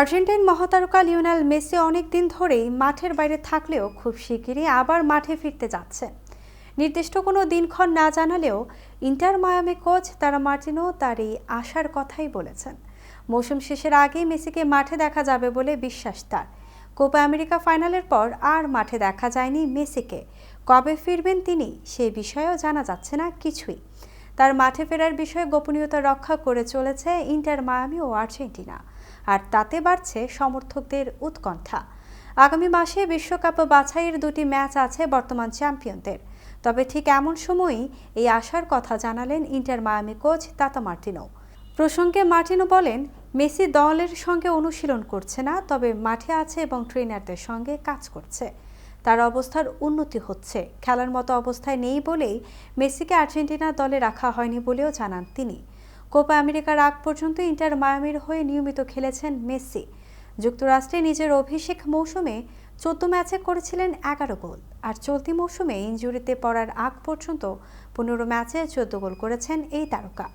Argentine মহাতারকা Lionel Messi অনেক দিন ধরেই মাঠের বাইরে থাকলেও খুব শিগগিরই আবার মাঠে ফিরতে যাচ্ছে। নির্দিষ্ট কোনো দিনক্ষণ না জানালেও Inter Miami coach Tata Martino তার এই আশার কথাই বলেছেন। মৌসুম শেষের আগেই মেসিকে মাঠে দেখা যাবে বলে বিশ্বাস তার। কোপা আমেরিকা ফাইনালের পর আর মাঠে দেখা যায়নি মেসিকে। কবে ফিরবেন তিনি সে বিষয়েও জানা যাচ্ছে না কিছুই। তার মাঠে ফেরার বিষয়ে গোপনীয়তা রক্ষা করে চলেছে ইন্টার মায়ামি ও আর্জেন্টিনা। আর তাতে বাড়ছে সমর্থকদের উৎকণ্ঠা। আগামী মাসে বিশ্বকাপ বাছাইয়ের দুটি ম্যাচ আছে বর্তমান চ্যাম্পিয়নদের। তবে ঠিক এমন সময়ই এই আশার কথা জানালেন Inter Miami coach Tata Martino. প্রসঙ্গে মার্টিনো বলেন, মেসি দলের সঙ্গে অনুশীলন করছে না, তবে মাঠে আছে এবং ট্রেনারদের সঙ্গে কাজ করছে। তার অবস্থার উন্নতি হচ্ছে। খেলার মতো অবস্থায় নেই বলেই মেসিকে আর্জেন্টিনা দলে রাখা হয়নি বলেও জানান তিনি। কোপা আমেরিকার আগ পর্যন্ত ইন্টার মায়ামির হয়ে নিয়মিত খেলেছেন মেসি। যুক্তরাষ্ট্রে নিজের অভিষেক মৌসুমে চোদ্দ ম্যাচে করেছিলেন এগারো গোল, আর চলতি মৌসুমে ইঞ্জুরিতে পড়ার আগ পর্যন্ত পনেরো ম্যাচে চোদ্দ গোল করেছেন এই তারকা।